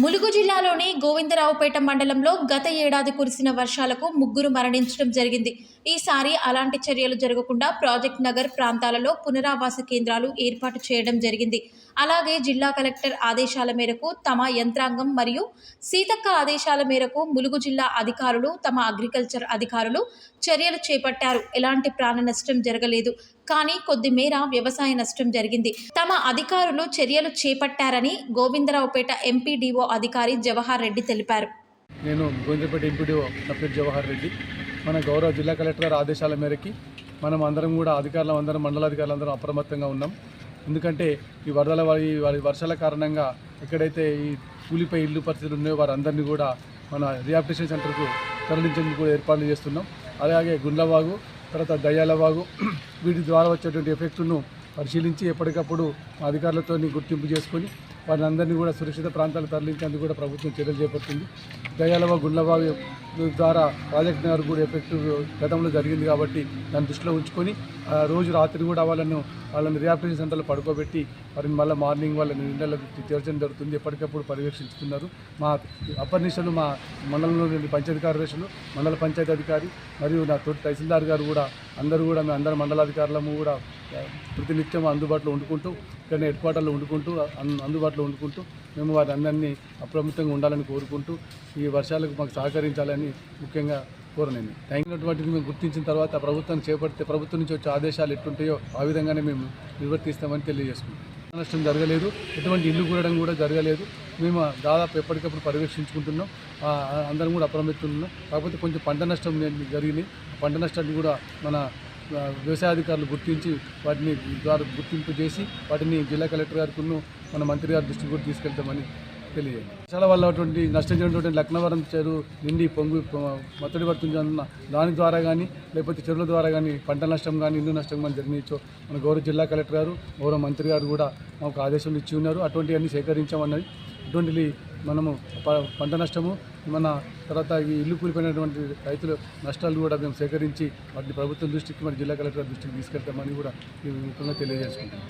ములుగు జిల్లాలోని గోవిందరావుపేట మండలంలో గత ఏడాది కురిసిన వర్షాలకు ముగ్గురు మరణించడం జరిగింది. ఈసారి అలాంటి చర్యలు జరగకుండా ప్రాజెక్ట్ నగర్ ప్రాంతాలలో పునరావాస కేంద్రాలు ఏర్పాటు చేయడం జరిగింది. అలాగే జిల్లా కలెక్టర్ ఆదేశాల మేరకు తమ యంత్రాంగం మరియు సీతక్క ఆదేశాల మేరకు ములుగు జిల్లా అధికారులు తమ అగ్రికల్చర్ అధికారులు చర్యలు చేపట్టారు. ఎలాంటి ప్రాణ నష్టం జరగలేదు. కానీ కొద్ది మేర వ్యవసాయ నష్టం జరిగింది. తమ అధికారులు చర్యలు చేపట్టారని గోవిందరావుపేట ఎంపీడీఓ అధికారి జవహర్ రెడ్డి తెలిపారు. నేను గోవిందపేట ఎంపీడీఓ నా పేరు జవహర్ రెడ్డి. మన గౌరవ జిల్లా కలెక్టర్ ఆదేశాల మేరకి మనం అందరం కూడా అధికారులం అందరం మండలాధికారులందరం అప్రమత్తంగా ఉన్నాం. ఎందుకంటే ఈ వరదల వారి వారి వర్షాల కారణంగా ఎక్కడైతే ఈ కూలిపై ఇల్లు పరిస్థితులు ఉన్నాయో వారందరినీ కూడా మన రియాప్టేషన్ సెంటర్కు తరలించేందుకు కూడా ఏర్పాట్లు చేస్తున్నాం. అలాగే గుండ్లవాగు తర్వాత దయ్యాలవాగు వీటి ద్వారా వచ్చేటువంటి ఎఫెక్ట్ను పరిశీలించి ఎప్పటికప్పుడు అధికారులతో గుర్తింపు చేసుకొని వారిని అందరినీ కూడా సురక్షిత ప్రాంతాలు తరలించేందుకు కూడా ప్రభుత్వం చర్యలు చేపడుతుంది దయాలవ గుండ్లబావి ద్వారా ప్రాజెక్ట్ నగర్ కూడా ఎఫెక్ట్ గతంలో జరిగింది కాబట్టి దాన్ని దృష్టిలో ఉంచుకొని ఆ రోజు రాత్రి కూడా వాళ్ళను వాళ్ళని రిహాబిటేషన్ సెంటర్లో పడుకోబెట్టి వారిని మళ్ళీ మార్నింగ్ వాళ్ళని ఇండ్లకు తీర్చడం జరుగుతుంది. ఎప్పటికప్పుడు పర్యవేక్షిస్తున్నారు. మా అపర్నిషలు మా మండలంలోని పంచాయతీ కార్పొరేషన్లు మండల పంచాయతీ అధికారి మరియు నా తోటి తహసీల్దార్ గారు కూడా అందరూ కూడా మేము అందరి మండలాధికారులము కూడా ప్రతినిత్యం అందుబాటులో ఉండుకుంటూ ఇక్కడ హెడ్ క్వార్టర్లో ఉండుకుంటూ అన్- అందుబాటులో ఉండుకుంటూ మేము వారి అందరినీ అప్రమత్తంగా ఉండాలని కోరుకుంటూ ఈ వర్షాలకు మాకు సహకరించాలని ముఖ్యంగా కోరనండి. తగినటువంటిది మేము గుర్తించిన తర్వాత ప్రభుత్వం చేపడితే ప్రభుత్వం నుంచి వచ్చే ఆదేశాలు ఎట్టుంటాయో ఆ విధంగానే మేము నిర్వర్తిస్తామని తెలియజేసుకుంటాం నష్టం జరగలేదు ఎటువంటి ఇల్లు కూడడం కూడా జరగలేదు. మేము దాదాపు ఎప్పటికప్పుడు పర్యవేక్షించుకుంటున్నాం. అందరం కూడా అప్రమత్తున్నాం కాకపోతే కొంచెం పంట నష్టం జరిగింది. పంట నష్టాన్ని కూడా మన వ్యవసాయాధికారులు గుర్తించి వాటిని ద్వారా గుర్తింపు చేసి వాటిని జిల్లా కలెక్టర్ గారికి మన మంత్రి గారి దృష్టికి కూడా తీసుకెళ్తామని తెలియజేయండి. వర్షాల వల్ల అటువంటి నష్టం జరిగినటువంటి లక్నవరం చెరువు నిండి పొంగు మత్తడి పడుతుంది దాని ద్వారా కానీ లేకపోతే చెరువుల ద్వారా కానీ పంట నష్టం కానీ ఇల్లు నష్టం కానీ జరిగించో మన గౌరవ జిల్లా కలెక్టర్ గారు గౌరవ మంత్రి గారు కూడా మాకు ఆదేశాలు ఇచ్చి ఉన్నారు. అటువంటివన్నీ సేకరించామన్నది అటువంటివి మనము ప- పంట నష్టము మన తర్వాత ఈ ఇల్లు కూలిపోయినటువంటి రైతుల నష్టాలు కూడా మేము సేకరించి వాటిని ప్రభుత్వం దృష్టికి మన జిల్లా కలెక్టర్ దృష్టికి తీసుకెళ్తామని కూడా ఈ ముఖ్యంగా తెలియజేసుకుంటాం